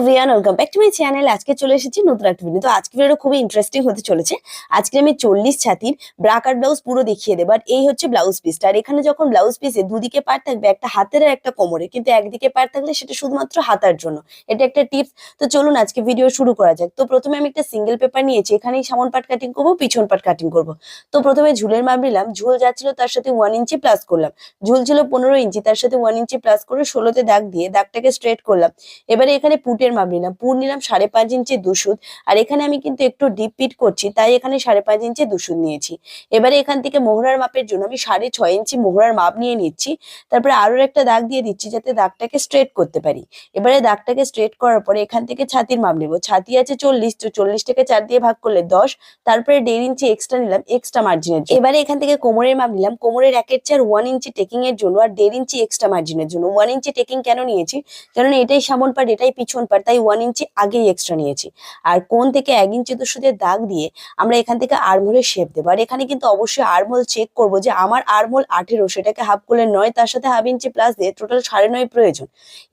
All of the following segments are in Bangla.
Everyone welcome back to my channel আজকে চলে এসেছি নতুন একটা ভিডিও তো। আজকে ভিডিওটা খুবই ইন্টারেস্টিং হতে চলেছে। আজকে আমি চল্লিশ ছাতির ব্রাকার ব্লাউজ পুরো দেখিয়ে দেবো। আর এই হচ্ছে ব্লাউজ পিসটা আর এখানে যখন ব্লাউজ পিসে দুদিকে পার থাকবে, একটা হাতের আর একটা কোমরে কিন্তু একদিকে পার থাকলে সেটা শুধুমাত্র হাতার জন্য। এটা একটা টিপস তো চলুন আজকে ভিডিও শুরু করা যাক। তো প্রথমে আমি একটা সিঙ্গেল পেপার নিয়েছি। এখানেই সামন পাট কাটিং করব, পিছন পাট কাটিং করব। তো প্রথমে ঝুলের মাপ নিলাম। ঝুল যাচ্ছিল তার সাথে ওয়ান ইঞ্চি প্লাস করলাম। ঝুল ছিল পনেরো ইঞ্চি তার সাথে ওয়ান ইঞ্চি প্লাস করে ষোলোতে দাগ দিয়ে দাগটাকে স্ট্রেট করলাম। এবারে এখানে পুটের মাপ নিলাম পুর নিলাম সাড়ে পাঁচ ইঞ্চি দুশুদ আর এখানে আমি কিন্তু একটু ডিপ পিট করছি, তাই এখানে সাড়ে পাঁচ ইঞ্চি দুশুদ নিয়েছি। এবারে এখান থেকে মোহরার মাপের জন্য আমি সাড়ে ছয় ইঞ্চি মোহরার মাপ নিয়ে নিচ্ছি। তারপরে আরও একটা দাগ দিয়ে দিচ্ছি যাতে দাগটাকে স্ট্রেট করতে পারি। এবারে দাগটাকে স্ট্রেট করার পরে এখান থেকে ছাতির মাপ নেব। ছাতি আছে চল্লিশ, তো চল্লিশটাকে চার দিয়ে ভাগ করলে দশ। তারপরে দেড় ইঞ্চি এক্সট্রা নিলাম এক্সট্রা মার্জিনের জন্য। এবারে এখান থেকে কোমরের মাপ নিলাম। কোমরের একের চার ওয়ান ইঞ্চি টেকিং এর জন্য আর দেড় ইঞ্চি এক্সট্রা মার্জিনের জন্য। ওয়ান ইঞ্চি টেকিং কেন নিয়েছি? কারণ এটাই সামন পাট এটাই পিছন পাট তাই ওয়ান ইঞ্চি আগেই এক্সট্রা নিয়েছি। আর কোন থেকে এক ইঞ্চি দুশুদের দাগ দিয়ে আমরা এখান থেকে আরমোলের শেপ দেবো। আর এখানে কিন্তু অবশ্যই আরমোল চেক করব যে আমার আরমোল আঠেরো, সেটাকে হাফ করলে নয়, তার সাথে হাফ ইঞ্চি প্লাস দিয়ে টোটাল সাড়ে নয় প্রয়োজন।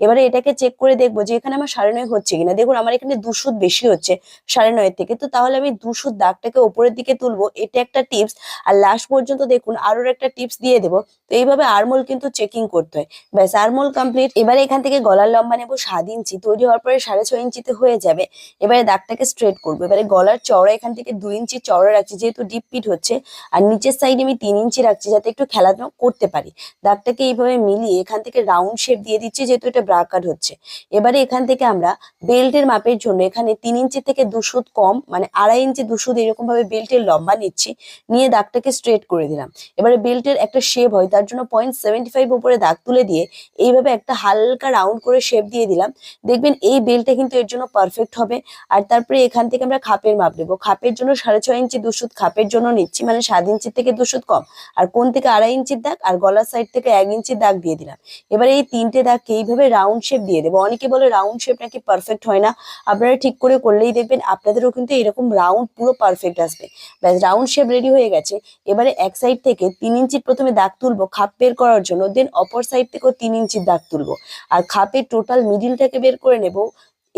এবারে এটাকে চেক করে দেখব যে এখানে আমার সাড়ে নয় হচ্ছে কিনা। দেখুন, আমার এখানে দুশুদ বেশি হচ্ছে সাড়ে নয়ের থেকে। তো তাহলে আমি দুশুদ দাগটাকে উপরের দিকে তুলবো। এটা একটা টিপস আর লাস্ট পর্যন্ত দেখুন আরোর একটা টিপস দিয়ে দেবো। তো এইভাবে আরমোল কিন্তু চেকিং করতে হয়। ব্যাস, আরমোল কমপ্লিট এবারে এখান থেকে গলার লম্বা নেব সাত ইঞ্চি তৈরি হওয়ার পরে সাড়ে ছয় ইঞ্চিতে হয়ে যাবে। এবারে দাগটাকে স্ট্রেট করব। এবারে গলার চওড়া এখান থেকে দুই ইঞ্চি চওড়া রাখছি, যেহেতু ডিপ পিট হচ্ছে। আর নিচের সাইডে আমি তিন ইঞ্চি রাখছি, যাতে একটু খেলাধুলা করতে পারি। দাগটাকে এইভাবে মিলিয়ে এখান থেকে রাউন্ড শেপ দিয়ে দিচ্ছি, যেহেতু এটা ব্রাকার হচ্ছে। এবারে এখান থেকে আমরা বেল্টের মাপের জন্য এখানে তিন ইঞ্চি থেকে দুশুদ কম মানে আড়াই ইঞ্চি দুশুদ এরকম ভাবে বেল্টের লম্বা নিচ্ছি, নিয়ে দাগটাকে স্ট্রেট করে দিলাম। এবারে বেল্টের একটা শেপ হয়, তার জন্য পয়েন্ট সেভেন্টি ফাইভ উপরে দাগ তুলে দিয়ে এইভাবে একটা হালকা রাউন্ড করে শেপ দিয়ে দিলাম। দেখবেন এই বেলটা কিন্তু এর জন্য পারফেক্ট হবে। আর তারপরে এখান থেকে আমরা খাপের মাপ নেব। খাপের জন্য সাড়ে ছয় ইঞ্চি দুশুদ খাপের জন্য নিচ্ছি মানে সাত ইঞ্চি থেকে দুশুদ কম। আর কোন থেকে আড়াই ইঞ্চির দাগ? আর গলার সাইড থেকে এক ইঞ্চির দাগ দিয়ে দিলাম। এবার এই তিনটে দাগকে এইভাবে রাউন্ড শেপ দিয়ে দেবো। অনেকে বলে রাউন্ড শেপ নাকি পারফেক্ট হয় না। আপনারা ঠিক করে করলেই দেখবেন আপনাদেরও কিন্তু এরকম রাউন্ড পুরো পারফেক্ট আসবে। ব্যাস রাউন্ড শেপ রেডি হয়ে গেছে। এবারে এক সাইড থেকে তিন ইঞ্চির প্রথমে দাগ তুলবো খাপ বের করার জন্য দেন অপর সাইড থেকেও তিন ইঞ্চির দাগ তুলবো। আর খাপের টোটাল মিডিলটাকে বের করে নেব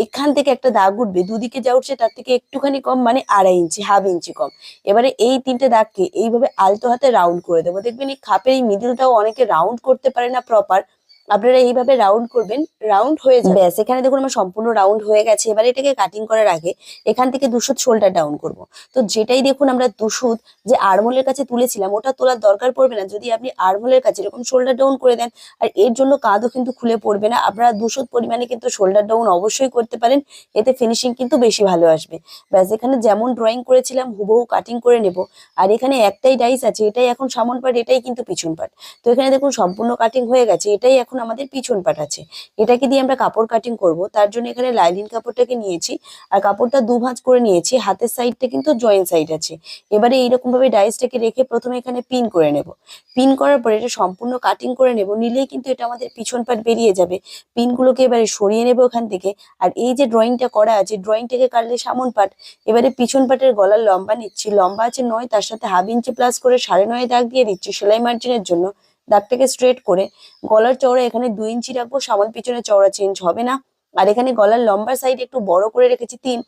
এখান থেকে একটা দাগ উঠবে, দুদিকে যা উঠছে তার থেকে একটুখানি কম মানে আড়াই ইঞ্চি, হাফ ইঞ্চি কম। এবারে এই তিনটে দাগকে এইভাবে আলতো হাতে রাউন্ড করে দেবো। দেখবেন এই খাপের এই মিডিলটাও অনেকে রাউন্ড করতে পারে না প্রপার আপনারা এইভাবে রাউন্ড করবেন রাউন্ড হয়ে যাবে। এখানে দেখুন আমার সম্পূর্ণ রাউন্ড হয়ে গেছে। এবারে এটাকে কাটিং করার আগে এখান থেকে দুশুদ শোল্ডার ডাউন করব। তো যেটাই দেখুন আমরা দুশুদ যে আরমোলের কাছে তুলেছিলাম, ওটা তোলার দরকার পড়বে না। যদি আপনি আরমোলের কাছে এরকম শোল্ডার ডাউন করে দেন, আর এর জন্য কাঁধও কিন্তু খুলে পড়বে না। আপনারা দুশুদ পরিমাণে কিন্তু শোল্ডার ডাউন অবশ্যই করতে পারেন। এতে ফিনিশিং কিন্তু বেশি ভালো আসবে। ব্যাস, এখানে যেমন ড্রয়িং করেছিলাম, হুবহু কাটিং করে নেব। আর এখানে একটাই ডাইস আছে, এটাই এখন সামন পাট এটাই কিন্তু পিছন পাট তো এখানে দেখুন সম্পূর্ণ কাটিং হয়ে গেছে। এটাই এখন আমাদের পিছন পাট আছে। এটাকে দিয়ে আমরা কাপড় কাটিং করব। তার জন্য এখানে লাইলিন কাপড়টাকে নিয়েছি আর কাপড়টা দু ভাঁজ করে নিয়েছি। হাতের সাইডটা কিন্তু জয়েন্ট সাইড আছে। এবারে এইরকম ভাবে ডাইসটাকে রেখে প্রথমে এখানে পিন করে নেব। পিন করার পরে এটা সম্পূর্ণ কাটিং করে নেব। নিলেই কিন্তু এটা আমাদের পিছন পাট বেরিয়ে যাবে। পিনগুলোকে এবারে সরিয়ে নেব ওখান থেকে। আর এই যে ড্রয়িংটা করা আছে ড্রয়িংটাকে কাটলে সামন পাট। এবারে পিছন পাটের গলার লম্বা নিচ্ছি। লম্বা আছে নয়, তার সাথে হাফ ইঞ্চি প্লাস করে সাড়ে নয় দাগ দিয়ে দিচ্ছি সেলাই মার্জিনের জন্য। দাগটাকে স্ট্রেট করে গলার চওড়া এখানে দুই ইঞ্চি রাখব সামান পিছনে চওড়া চেঞ্জ হবে না। আর এখানে গলার লম্বা সাইড একটু বড় করে রেখেছি তিন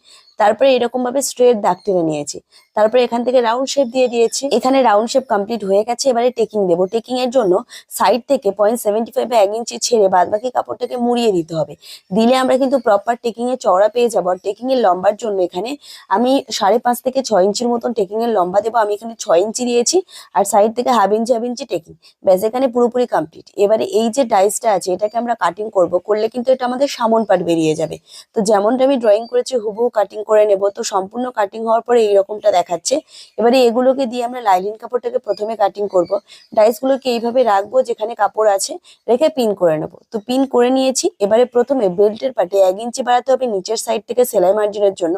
তারপরে এরকম ভাবে স্ট্রেট দাগ টেনে নিয়েছি। তারপরে এখান থেকে রাউন্ড শেপ দিয়ে দিয়েছি। এখানে রাউন্ড শেপ কমপ্লিট হয়ে গেছে, এবারে টেকিং দেবো। টেকিং এর জন্য সাইড থেকে পয়েন্ট সেভেন্টি ফাইভ এক ইঞ্চি ছেড়ে বাদ বাকি কাপড়টাকে মুড়িয়ে দিতে হবে। দিলে আমরা কিন্তু প্রপার টেকিং এর চওড়া পেয়ে যাব। আর টেকিং এর লম্বার জন্য এখানে আমি সাড়ে পাঁচ থেকে ছয় ইঞ্চির মতন টেকিং এর লম্বা দেবো। আমি এখানে ছয় ইঞ্চি দিয়েছি আর সাইড থেকে half inch half inch taking ব্যাস, এখানে পুরোপুরি কমপ্লিট এবারে এই যে ডাইসটা আছে, এটাকে আমরা কাটিং করব। করলে কিন্তু এটা আমাদের সামন পাট বেরিয়ে যাবে। তো যেমনটা আমি ড্রয়িং করেছি, হুবহু কাটিং করে নেব। তো সম্পূর্ণ কাটিং হওয়ার পরে এইরকমটা দেখাচ্ছে। এবারে এগুলোকে দিয়ে আমরা লাইলিন কাপড়টাকে প্রথমে কাটিং করব। ডাইসগুলোকে এইভাবে রাখব যেখানে কাপড় আছে, রেখে পিন করে নেব। তো পিন করে নিয়েছি। এবারে প্রথমে বেল্টের পাটে এক ইঞ্চি বাড়াতে হবে নিচের সাইড থেকে সেলাই মার্জিনের জন্য।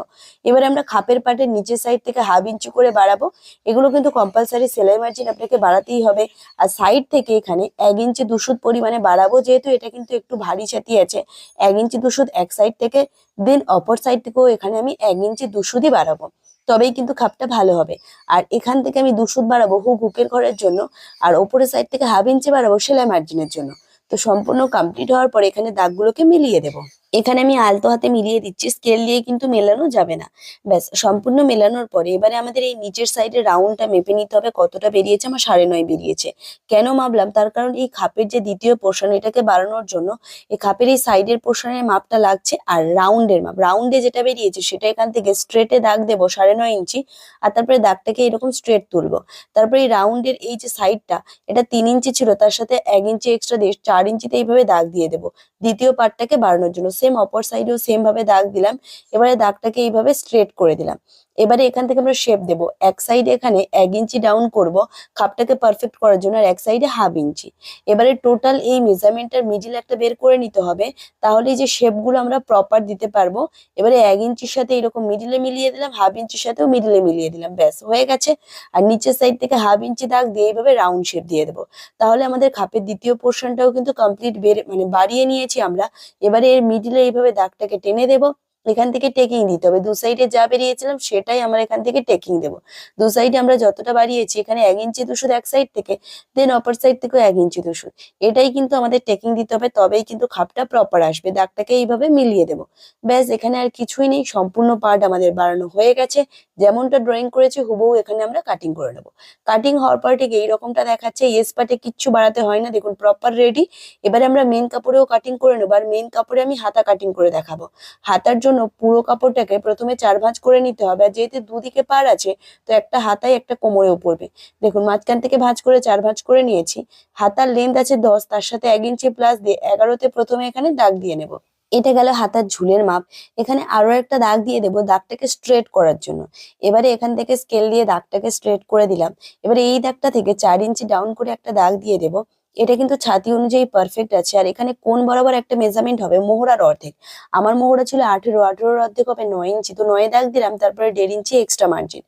এবারে আমরা খাপের পাটের নিচের সাইড থেকে হাফ ইঞ্চি করে বাড়াবো। এগুলো কিন্তু কম্পালসারি সেলাই মার্জিন আপনাকে বাড়াতেই হবে। আর সাইড থেকে এখানে এক ইঞ্চি দুশুদ পরিমাণে বাড়াবো। যেহেতু এটা কিন্তু একটু ভারী ছাতি আছে, এক ইঞ্চি দুশুদ এক সাইড থেকে দেন অপর সাইড থেকেও এখানে আমি এক ইঞ্চি দুশুদই বাড়াবো। তবেই কিন্তু খাপটা ভালো হবে। আর এখান থেকে আমি দুশুদ বাড়াবো হু হুকের ঘরের জন্য। আর ওপরের সাইড থেকে হাফ ইঞ্চি বাড়াবো সেলাই মার্জিনের জন্য। তো সম্পূর্ণ কমপ্লিট হওয়ার পর এখানে দাগগুলোকে মিলিয়ে দেবো। এখানে আমি আলতো হাতে মিলিয়ে দিচ্ছি স্কেল দিয়ে কিন্তু মেলানো যাবে না। ব্যাস, সম্পূর্ণ মেলানোর পরে এবারে আমাদের এই নিচের সাইডে রাউন্ডটা মেপে নিতে হবে, কতটা বেরিয়েছে, আমার সাড়ে নয় বেরিয়েছে। কেন মাপলাম? তার কারণ এই খাপের যে দ্বিতীয় পোর্শন এটাকে বাড়ানোর জন্য এই খাপের এই সাইডের পোর্শনের মাপটা লাগছে আর রাউন্ডের মাপ। রাউন্ডে যেটা বেরিয়েছে, সেটা এখান থেকে স্ট্রেটে দাগ দেবো সাড়ে নয় ইঞ্চি আর তারপরে দাগটাকে এরকম স্ট্রেট তুলবো। তারপরে এই রাউন্ডের এই যে সাইডটা এটা তিন ইঞ্চি ছিল, তার সাথে এক ইঞ্চি এক্সট্রা দিয়ে, চার ইঞ্চিতে এইভাবে দাগ দিয়ে দেবো। দ্বিতীয় পার্টটাকে বাড়ানোর জন্য। সেম অপর সাইডেও সেমভাবে দাগ দিলাম। এবারে দাগটাকে এইভাবে স্ট্রেট করে দিলাম। এবারে এখান থেকে আমরা শেপ দেব। এক সাইড এখানে এক ইঞ্চি ডাউন করব খাপটাকে পারফেক্ট করার জন্য আর এক সাইডে হাফ ইঞ্চি। এবারে টোটাল এই মেজারমেন্টটার মিডিল একটা বের করে নিতে হবে, তাহলে যে শেপগুলো আমরা প্রপার দিতে পারব, এবারে এক ইঞ্চির সাথে এরকম মিডিলে মিলিয়ে দিলাম হাফ ইঞ্চির সাথেও মিডিলে মিলিয়ে দিলাম, ব্যাস, হয়ে গেছে। আর নিচের সাইড থেকে হাফ ইঞ্চি দাগ দিয়ে এইভাবে রাউন্ড শেপ দিয়ে দেবো। তাহলে আমাদের খাপের দ্বিতীয় পোর্শনটাও কিন্তু কমপ্লিট বের মানে বাড়িয়ে নিয়েছি আমরা। এবারে এর মিডিলে এইভাবে দাগটাকে টেনে দেবো। এখান থেকে টেকিং দিতে হবে। দু সাইডে যা বেরিয়েছিলাম, সেটাই আমরা এখান থেকে টেকিং দেবো। দু সাইডে আমরা যতটা বাড়িয়েছি, এখানে এক ইঞ্চি দুশুদ এক সাইড থেকে দেন অপর সাইড থেকেও এক ইঞ্চি দুশুদ এটাই কিন্তু আমাদের টেকিং দিতে হবে, তবেই কিন্তু খাপটা প্রপার আসবে। দাগটাকে এইভাবে মিলিয়ে দেবো। ব্যাস, এখানে আর কিছুই নেই। সম্পূর্ণ পার্ট আমাদের বাড়ানো হয়ে গেছে। যেমনটা ড্রয়িং করেছি, হুবহু এখানে আমরা কাটিং করে নেব। কাটিং হওয়ার পর ঠিক এইরকমটা দেখাচ্ছে। এস পার্টে কিচ্ছু বাড়াতে হয় না। দেখুন প্রপার রেডি এবারে আমরা মেন কাপড়েও কাটিং করে নেব। আর মেন কাপড়ে আমি হাতা কাটিং করে দেখাবো। হাতার জন্য পুরো কাপড়টাকে প্রথমে চার ভাঁজ করে নিতে হবে। আর যেহেতু দুদিকে পার আছে, তো একটা হাতায় একটা কোমরেও পড়বে দেখুন, মাঝখান থেকে ভাঁজ করে চার ভাঁজ করে নিয়েছি। হাতার লেন্থ আছে দশ, তার সাথে এক ইঞ্চি প্লাস দিয়ে এগারোতে প্রথমে এখানে দাগ দিয়ে নেব। এটা গেল হাতার ঝুলের মাপ। এখানে আরও একটা দাগ দিয়ে দেবো দাগটাকে স্ট্রেট করার জন্য। এবারে এখান থেকে স্কেল দিয়ে দাগটাকে স্ট্রেট করে দিলাম। এবারে এই দাগটা থেকে চার ইঞ্চি ডাউন করে একটা দাগ দিয়ে দেবো। এটা কিন্তু ছাতি অনুযায়ী পারফেক্ট আছে। আর এখানে কোন বরাবর একটা মেজারমেন্ট হবে? মোহরার অর্ধেক। আমার মোহরা ছিল আঠেরো, আঠেরোর অর্ধেক হবে নয় ইঞ্চি। তো নয় দাগ দিলাম, তারপরে দেড় ইঞ্চি এক্সট্রা মার্জিন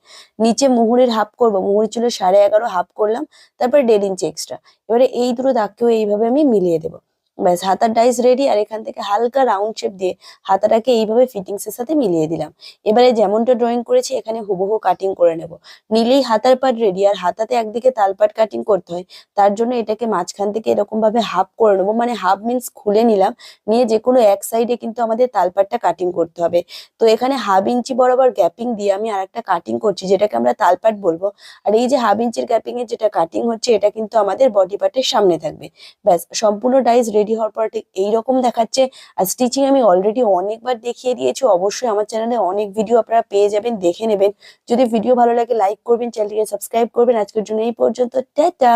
নিচে মুহুরের হাফ করব, মোহর ছিল সাড়ে এগারো হাফ করলাম, তারপরে দেড় ইঞ্চি এক্সট্রা এবারে এই দুটো দাগকেও এইভাবে আমি মিলিয়ে দেবো। ব্যাস, হাতার ডাইস রেডি আর এখান থেকে হালকা রাউন্ড শেপ দিয়ে হাতাটাকে এইভাবে ফিটিংস এর সাথে মিলিয়ে দিলাম। এবারে যেমনটা ড্রয়িং করেছি, এখানে হুবহু কাটিং করে নেব। নিলেই হাতার পাট রেডি আর হাতাতে একদিকে তালপাট কাটিং করতে হয়, তার জন্য এটাকে মাঝখান থেকে এরকম হাফ করে নেব। মানে হাফ মিন্স খুলে নিলাম, নিয়ে যে কোনো এক সাইডে কিন্তু আমাদের তালপাটটা কাটিং করতে হবে। তো এখানে হাফ ইঞ্চি বরাবর গ্যাপিং দিয়ে আমি আর একটা কাটিং করছি, যেটাকে আমরা তালপাট বলব। আর এই যে হাফ ইঞ্চির গ্যাপিং এর যেটা কাটিং হচ্ছে, এটা কিন্তু আমাদের বডি পার্টের সামনে থাকবে। ব্যাস, সম্পূর্ণ ডাইস রেডি হওয়ার পর ঠিক এইরকম দেখাচ্ছে। আর স্টিচিং আমি অলরেডি অনেকবার দেখিয়ে দিয়েছি। অবশ্যই আমার চ্যানেলে অনেক ভিডিও আপনারা পেয়ে যাবেন, দেখে নেবেন। যদি ভিডিও ভালো লাগে লাইক করবেন চ্যানেলটিকে সাবস্ক্রাইব করবেন। আজকের জন্য এই পর্যন্ত। টাটা!